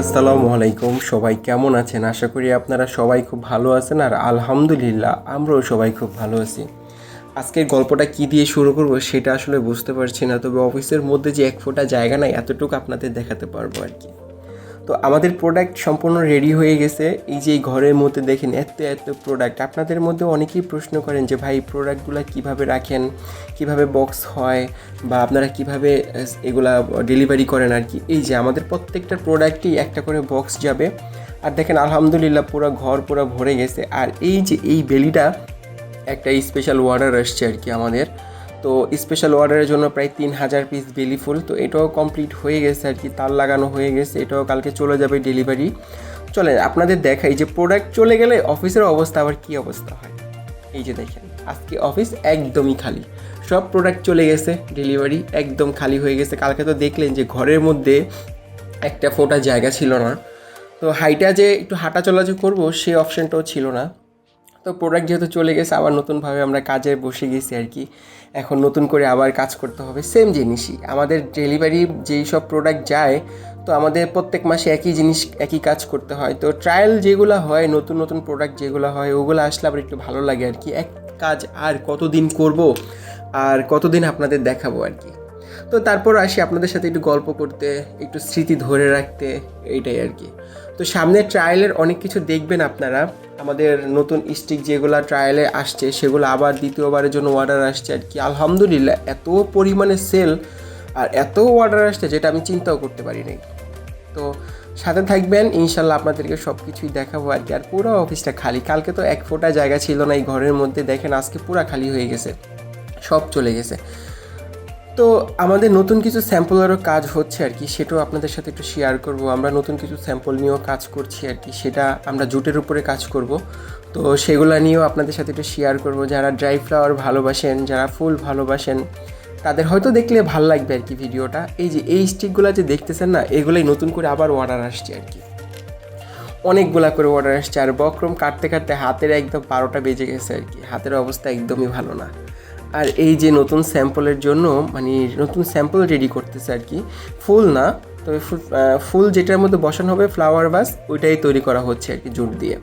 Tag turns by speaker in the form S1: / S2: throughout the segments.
S1: আসসালামু আলাইকুম। সবাই কেমন আছেন? আশা করি আপনারা সবাই খুব ভালো আছেন আর আলহামদুলিল্লাহ, আমরাও সবাই খুব ভালো আছি। আজকের গল্পটা কি দিয়ে শুরু করব সেটা আসলে বুঝতে পারছি না, তবে অফিসের মধ্যে যে এক ফোঁটা জায়গা নাই, এতটুকু আপনাদের দেখাতে পারব আর কি। তো আমাদের প্রোডাক্ট সম্পূর্ণ রেডি হয়ে গেছে। এই যে ঘরের মধ্যে দেখেন এত এত প্রোডাক্ট আপনাদের মধ্যে অনেকেই প্রশ্ন করেন যে, ভাই প্রোডাক্টগুলো কীভাবে রাখেন? কীভাবে বক্স হয়? বা আপনারা কীভাবে এগুলা ডেলিভারি করেন আর কি এই যে আমাদের প্রত্যেকটা প্রোডাক্টই একটা করে বক্স যাবে। আর দেখেন, আলহামদুলিল্লাহ পুরো ঘর পুরো ভরে গেছে। আর এই যে এই বেলিটা একটা স্পেশাল অর্ডার আসছে আর কি আমাদের। তো স্পেশাল অর্ডারের জন্য প্রায় তিন হাজার পিস বেলি ফুল। তো এটাও কমপ্লিট হয়ে গেছে আর কি, তার লাগানো হয়ে গেছে, এটাও কালকে চলে যাবে ডেলিভারি চলে আপনাদের দেখাই যে প্রোডাক্ট চলে গেলে অফিসের অবস্থা আবার কী অবস্থা হয়। এই যে দেখেন, আজকে অফিস একদমই খালি। সব প্রোডাক্ট চলে গেছে ডেলিভারি একদম খালি হয়ে গেছে। কালকে তো দেখলেন যে ঘরের মধ্যে একটা ফোটা জায়গা ছিল না। তো হাইটা যে একটু হাঁটা চলাচল করব সেই অপশানটাও ছিল না। তো প্রোডাক্ট যেহেতু চলে গেছে, আবার নতুনভাবে আমরা কাজে বসে গেছি আর কি। এখন নতুন করে আবার কাজ করতে হবে সেম জিনিসই। আমাদের ডেলিভারি যেই সব প্রোডাক্ট যায়, তো আমাদের প্রত্যেক মাসে একই জিনিস, একই কাজ করতে হয়। তো ট্রায়াল যেগুলো হয়, নতুন নতুন প্রোডাক্ট যেগুলো হয়, ওগুলো আসলে আবার একটু ভালো লাগে আর কি। এক কাজ আর কতদিন করব, আর কতদিন আপনাদের দেখাবো আর কি। তো তারপর আসি আপনাদের সাথে একটু গল্প করতে, একটু স্মৃতি ধরে রাখতে, এইটাই আর কি। তো সামনে ট্রায়ালের অনেক কিছু দেখবেন আপনারা। আমাদের নতুন স্টিক যেগুলো ট্রায়ালে আসছে, সেগুলো আবার দ্বিতীয়বারের জন্য অর্ডার আসছে আর কি। আলহামদুলিল্লাহ, এত পরিমাণে সেল আর এত অর্ডার আসছে যেটা আমি চিন্তাও করতে পারি নাই। তো সাথে থাকবেন ইনশাল্লাহ আপনাদেরকে সব কিছুই দেখাবো আর কি। আর পুরো অফিসটা খালি। কালকে তো এক ফোঁটা জায়গা ছিল না এই ঘরের মধ্যে। দেখেন আজকে পুরো খালি হয়ে গেছে। সব চলে গেছে। তো আমাদের নতুন কিছু স্যাম্পল আরও কাজ হচ্ছে আর কি, সেটাও আপনাদের সাথে একটু শেয়ার করব। আমরা নতুন কিছু স্যাম্পল নিয়েও কাজ করছি আর কি, সেটা আমরা জুটের উপরে কাজ করব। তো সেগুলো নিয়েও আপনাদের সাথে একটু শেয়ার করব। যারা ড্রাই ফ্লাওয়ার ভালোবাসেন, যারা ফুল ভালোবাসেন, তাদের হয়তো দেখলে ভালো লাগবে আর কি ভিডিওটা। এই যে, এই স্টিকগুলো যে দেখতেছেন না, এগুলোই নতুন করে আবার অর্ডার আসছে আর কি। অনেকগুলা করে অর্ডার আসছে, আর বক্রম কাটতে কাটতে হাতের একদম বারোটা বেজে গেছে আর কি, হাতের অবস্থা একদমই ভালো না। আর এই যে নতুন স্যাম্পলের জন্য মানে নতুন স্যাম্পল রেডি করতেছে আর কি, ফুল না, তবে ফুল যেটার মধ্যে বসানো হবে ফ্লাওয়ার বাস ওইটাই তৈরি করা হচ্ছে আর কি জুট দিয়ে।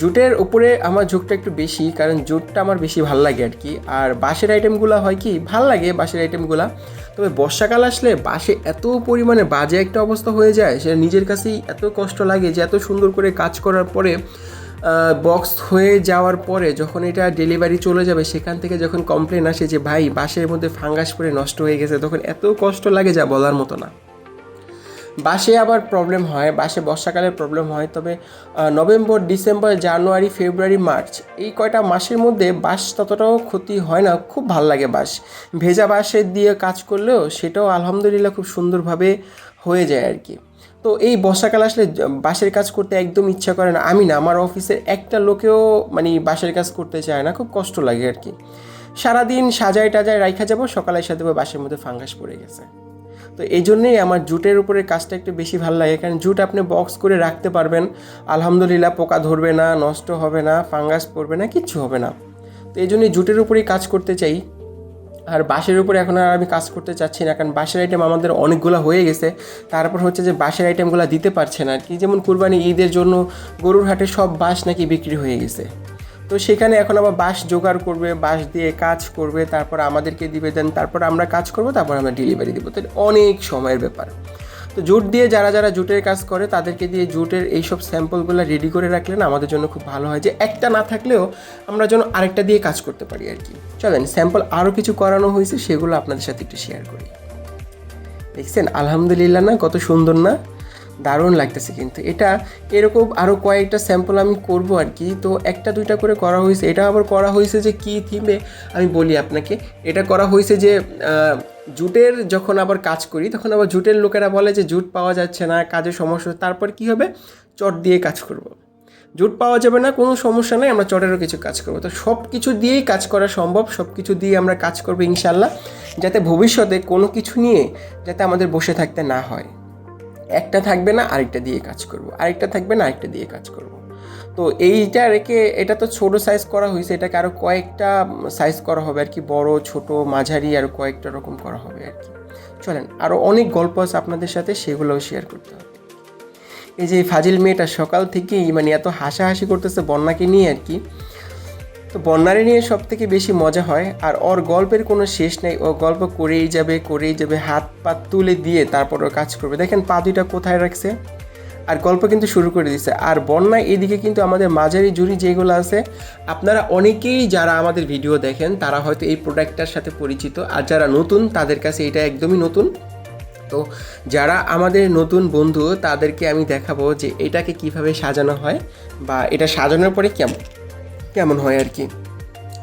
S1: জুটের উপরে আমার ঝোঁকটা একটু বেশি, কারণ জুটটা আমার বেশি ভালো লাগে আর কি। আর বাঁশের আইটেমগুলো হয় কি, ভালো লাগে বাঁশের আইটেমগুলো তবে বর্ষাকাল আসলে বাঁশে এত পরিমাণে বাজে একটা অবস্থা হয়ে যায়, সেটা নিজের কাছেই এত কষ্ট লাগে যে এত সুন্দর করে কাজ করার পরে বক্স হয়ে যাওয়ার পরে যখন এটা ডেলিভারি চলে যাবে, সেখান থেকে যখন কমপ্লেন আসে যে, ভাই বাসের মধ্যে ফাঙ্গাস পরে নষ্ট হয়ে গেছে, তখন এত কষ্ট লাগে যা বলার মতো না। বাসে আবার প্রবলেম হয়, বাসে বর্ষাকালে প্রবলেম হয়। তবে November, December, January, February, March এই কয়টা মাসের মধ্যে বাস ততটাও ক্ষতি হয় না, খুব ভালো লাগে বাস। ভেজা বাঁশের দিয়ে কাজ করলেও সেটাও আলহামদুলিল্লাহ খুব সুন্দরভাবে হয়ে যায় আর কি তো এই বর্ষাকাল আসলে বাসের কাজ করতে একদম ইচ্ছা করে না। আমি না, আমার অফিসের একটা লোকেও মানে বাসের কাজ করতে চায় না, খুব কষ্ট লাগে আর কি সারাদিন সাজায় টাজায় রাইখা যাব, সকালে সাথে বাঁশের মধ্যে ফাঙ্গাস পড়ে গেছে। তো এই জন্যেই আমার জুটের উপরে কাজটা একটু বেশি ভালো লাগে, কারণ জুট আপনি বক্স করে রাখতে পারবেন। আলহামদুলিল্লাহ, পোকা ধরবে না, নষ্ট হবে না ফাঙ্গাস পড়বে না, কিচ্ছু হবে না। তো এই জন্যই জুটের উপরেই কাজ করতে চাই। আর বাঁশের উপরে এখন আর আমি কাজ করতে চাচ্ছি না, কারণ বাঁশের আইটেম আমাদের অনেকগুলো হয়ে গেছে। তারপর হচ্ছে যে বাঁশের আইটেমগুলো দিতে পারছে না আর কি যেমন কুরবানি ঈদের জন্য গরুর হাটে সব বাঁশ নাকি বিক্রি হয়ে গেছে। তো সেখানে এখন আবার বাঁশ জোগাড় করবে, বাঁশ দিয়ে কাজ করবে, তারপর আমাদেরকে দিবে দেন তারপর আমরা কাজ করব, তারপর আমরা ডেলিভারি দেবো। তো অনেক সময়ের ব্যাপার। তো জুট দিয়ে যারা যারা জুটের কাজ করে, তাদেরকে দিয়ে জুটের এইসব স্যাম্পলগুলো রেডি করে রাখলে না আমাদের জন্য খুব ভালো হয়। যে একটা না থাকলেও আমরা যেন আরেকটা দিয়ে কাজ করতে পারি আর কি। চলেন স্যাম্পল আরও কিছু করানো হয়েছে, সেগুলো আপনাদের সাথে একটু শেয়ার করি। দেখছেন? আলহামদুলিল্লাহ না, কত সুন্দর না? দারুণ লাগতেছে কিন্তু। এটা এরকম আরও কয়েকটা স্যাম্পল আমি করব আর কি। তো একটা দুইটা করে করা হয়েছে। এটা আবার করা হয়েছে যে কী থিমে আমি বলি আপনাকে। এটা করা হয়েছে যে জুটের যখন আবার কাজ করি, তখন আবার জুটের লোকেরা বলে যে, জুট পাওয়া যাচ্ছে না কাজের সমস্যা তারপর কি হবে? চট দিয়ে কাজ করব। জুট পাওয়া যাবে না, কোনো সমস্যা নেই, আমরা চটেরও কিছু কাজ করব। তো সব কিছু দিয়েই কাজ করা সম্ভব। সব কিছু দিয়ে আমরা কাজ করব ইনশাল্লাহ যাতে ভবিষ্যতে কোনো কিছু নিয়ে, যাতে আমাদের বসে থাকতে না হয়। একটা থাকবে না, আরেকটা দিয়ে কাজ করব। আরেকটা থাকবে না, আরেকটা দিয়ে কাজ করব। তো এইটা রেখে এটা তো ছোট সাইজ করা হয়েছে, এটাকে আরও কয়েকটা সাইজ করা হবে আর কি, বড়, ছোট, মাঝারি, আর কয়েকটা রকম করা হবে আর কি। চলেন আরও অনেক গল্প আছে আপনাদের সাথে, সেগুলোও শেয়ার করতে হবে। এই যে ফাজিল মেয়েটা সকাল থেকেই মানে এত হাসাহাসি করতেছে বন্যাকে নিয়ে আর কি তো বন্যারে নিয়ে সব থেকে বেশি মজা হয়, আর ওর গল্পের কোনো শেষ নেই। ও গল্প করেই যাবে করেই যাবে, হাত পা তুলে দিয়ে তারপর ও কাজ করবে। দেখেন পা দুইটা কোথায় রাখছে? আর গল্প কিন্তু শুরু করে দিচ্ছে আর বন্যা এদিকে কিন্তু আমাদের মাঝারি জুড়ি যেগুলো আছে, আপনারা অনেকেই যারা আমাদের ভিডিও দেখেন, তারা হয়তো এই প্রোডাক্টটার সাথে পরিচিত। আর যারা নতুন, তাদের কাছে এটা একদমই নতুন। তো যারা আমাদের নতুন বন্ধু, তাদেরকে আমি দেখাবো যে এটাকে কীভাবে সাজানো হয়, বা এটা সাজানোর পরে কেমন। কেমন হয় আর কি।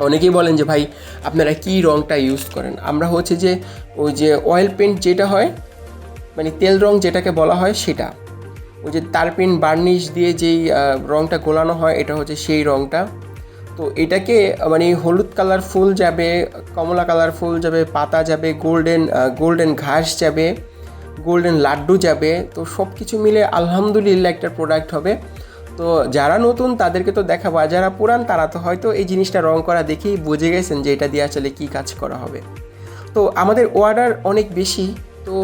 S1: অনেকেই বলেন যে, ভাই, আপনারা কি রঙটা ইউজ করেন? আমরা হচ্ছে যে, ওই যে অয়েল পেন্ট যেটা হয় মানে তেল রং যেটাকে বলা হয় সেটা। ওই যে তারপিন বার্নিশ দিয়ে যেই রঙটা গোলানো হয়, এটা হচ্ছে সেই রঙটা তো এটাকে মানে হলুদ কালার ফুল যাবে, কমলা কালার ফুল যাবে, পাতা যাবে গোল্ডেন গোল্ডেন ঘাস যাবে গোল্ডেন লাড্ডু যাবে, তো সব কিছু মিলে আলহামদুলিল্লাহ একটা প্রোডাক্ট হবে। তো যারা নতুন, তাদেরকে তো দেখাবো। আর যারা পুরান, তারা তো হয়তো এই জিনিসটা রং করা দেখেই বুঝে গেছেন যে এটা দিয়ে আসলে কী কাজ করা হবে। তো আমাদের অর্ডার অনেক বেশি। তো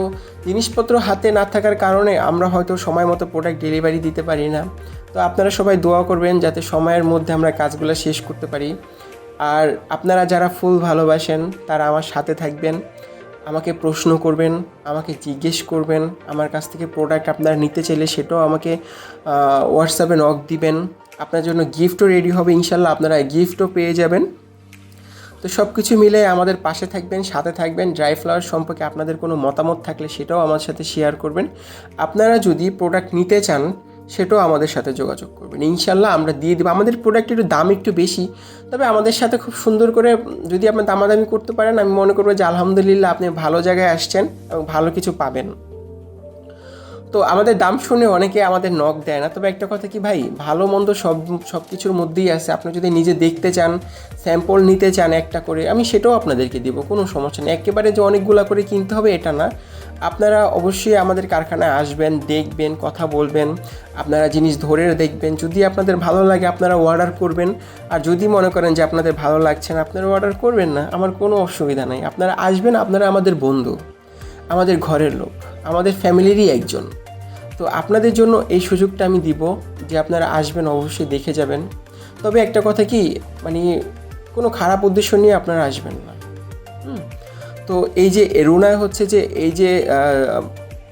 S1: জিনিসপত্র হাতে না থাকার কারণে আমরা হয়তো সময় মতো প্রোডাক্ট ডেলিভারি দিতে পারি না। তো আপনারা সবাই দোয়া করবেন যাতে সময়ের মধ্যে আমরা কাজগুলো শেষ করতে পারি। আর আপনারা যারা ফুল ভালোবাসেন, তারা আমার সাথে থাকবেন। আমাকে প্রশ্ন করবেন, আমাকে জিজ্ঞেস করবেন, আমার কাছ থেকে প্রোডাক্ট আপনারা নিতে চাইলে সেটাও আমাকে হোয়াটসঅ্যাপে নক দিবেন। আপনার জন্য গিফটও রেডি হবে ইনশাল্লাহ, আপনারা গিফটও পেয়ে যাবেন। তো সব কিছু মিলে আমাদের পাশে থাকবেন, সাথে থাকবেন ড্রাই ফ্লাওয়ার সম্পর্কে আপনাদের কোনো মতামত থাকলে সেটাও আমার সাথে শেয়ার করবেন। আপনারা যদি প্রোডাক্ট নিতে চান সেটাও আমাদের সাথে যোগাযোগ করবেন। ইনশাল্লাহ আমরা দিয়ে দেবো। আমাদের প্রোডাক্ট একটু দাম একটু বেশি, তবে আমাদের সাথে খুব সুন্দর করে যদি আপনি দামাদামি করতে পারেন, আমি মনে করব যে আলহামদুলিল্লাহ আপনি ভালো জায়গায় আসছেন এবং ভালো কিছু পাবেন। তো আমাদের দাম শুনে অনেকে আমাদের নখ দেয় না। তবে একটা কথা কি ভাই? ভালো, মন্দ সব সব কিছুর মধ্যেই আছে। আপনি যদি নিজে দেখতে চান স্যাম্পল নিতে চান একটা করে, আমি সেটাও আপনাদেরকে দিব, কোনো সমস্যা নেই। একেবারে যে অনেকগুলো করে কিনতে হবে, এটা না। আপনারা অবশ্যই আমাদের কারখানায় আসবেন, দেখবেন, কথা বলবেন, আপনারা জিনিস ধরে দেখবেন। যদি আপনাদের ভালো লাগে, আপনারা অর্ডার করবেন। আর যদি মনে করেন যে আপনাদের ভালো লাগছে না, আপনারা অর্ডার করবেন না, আমার কোনো অসুবিধা নেই। আপনারা আসবেন, আপনারা আমাদের বন্ধু, আমাদের ঘরের লোক। আমাদের ফ্যামিলিরই একজন। তো আপনাদের জন্য এই সুযোগটা আমি দিব যে আপনারা আসবেন, অবশ্যই দেখে যাবেন। তবে একটা কথা কি মানে কোনো খারাপ উদ্দেশ্য নিয়ে আপনারা আসবেন না। তো এই যে রোনা হচ্ছে যে, এই যে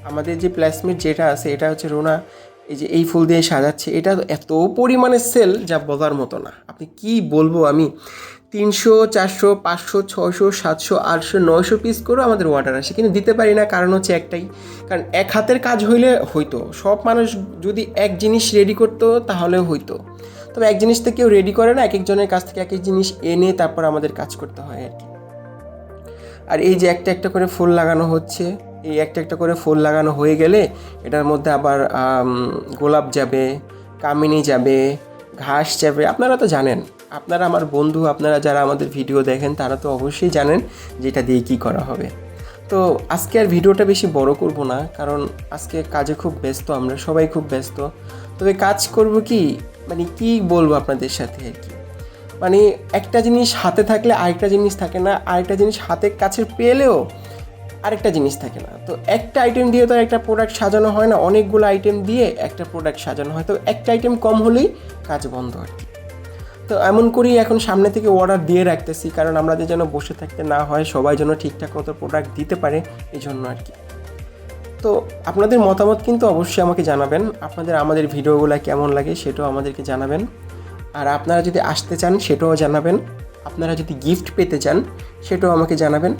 S1: আমাদের যে প্লাসমিট যেটা আছে, এটা হচ্ছে রোনা, এই যে এই ফুল দিয়ে সাজাচ্ছে, এটা এত পরিমাণে সেল যা বলার মতো না। আপনি কি বলব আমি? তিনশো, চারশো, পাঁচশো ছশো সাতশো, আটশো, নয়শো পিস করেও আমাদের অর্ডার আসে। কিন্তু দিতে পারি না, কারণ হচ্ছে একটাই। কারণ এক হাতের কাজ হইলে হইতো। সব মানুষ যদি এক জিনিস রেডি করতো তাহলেও হইতো। তবে এক জিনিস তো কেউ রেডি করে না এক একজনের কাছ থেকে এক এক জিনিস এনে তারপর আমাদের কাজ করতে হয় আর কি। আর এই যে একটা একটা করে ফুল লাগানো হচ্ছে, এই একটা একটা করে ফুল লাগানো হয়ে গেলে এটার মধ্যে আবার গোলাপ যাবে, কামিনী যাবে, ঘাস যাবে, আপনারা তো জানেন। আপনারা আমার বন্ধু, আপনারা যারা আমাদের ভিডিও দেখেন, তারা তো অবশ্যই জানেন যে এটা দিয়ে কী করা হবে। তো আজকে আর ভিডিওটা বেশি বড় করব না, কারণ আজকে কাজে খুব ব্যস্ত, আমরা সবাই খুব ব্যস্ত। তবে কাজ করব কি মানে কি বলব আপনাদের সাথে আর কি? মানে একটা জিনিস হাতে থাকলে আরেকটা জিনিস থাকে না, আরেকটা জিনিস হাতে কাছে পেলেও আরেকটা জিনিস থাকে না। তো একটা আইটেম দিয়ে তো একটা প্রোডাক্ট সাজানো হয় না, অনেকগুলো আইটেম দিয়ে একটা প্রোডাক্ট সাজানো হয়। তো একটা আইটেম কম হলেই কাজ বন্ধ আর কি। তো এমন করি এখন সামনে থেকে অর্ডার দিয়ে রাখতেছি, কারণ আমাদের যেন বসে থাকতে না হয়, সবাই যেন ঠিকঠাক মতো প্রোডাক্ট দিতে পারে এই জন্য আর কি। তো আপনাদের মতামত কিন্তু অবশ্যই আমাকে জানাবেন, আপনাদের আমাদের ভিডিওগুলো কেমন লাগে সেটাও আমাদেরকে জানাবেন। আর আপনারা যদি আসতে চান, সেটাও জানাবেন, আপনারা যদি গিফট পেতে চান, সেটাও আমাকে জানাবেন।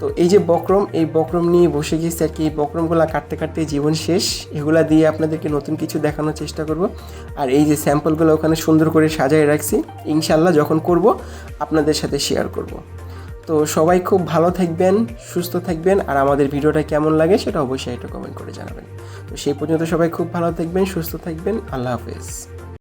S1: তো এই যে বক্রম, এই বক্রম নিয়ে বসে গেছি আর কি। এই বক্রমগুলো কাটতে কাটতে জীবন শেষ। এগুলা দিয়ে আপনাদেরকে নতুন কিছু দেখানোর চেষ্টা করব। আর এই যে স্যাম্পলগুলো ওখানে সুন্দর করে সাজিয়ে রাখছি। ইনশাল্লাহ যখন করব, আপনাদের সাথে শেয়ার করব। তো সবাই খুব ভালো থাকবেন, সুস্থ থাকবেন। আর আমাদের ভিডিওটা কেমন লাগে সেটা অবশ্যই একটা কমেন্ট করে জানাবেন। তো সেই পর্যন্ত সবাই খুব ভালো থাকবেন, সুস্থ থাকবেন। আল্লাহ হাফেজ।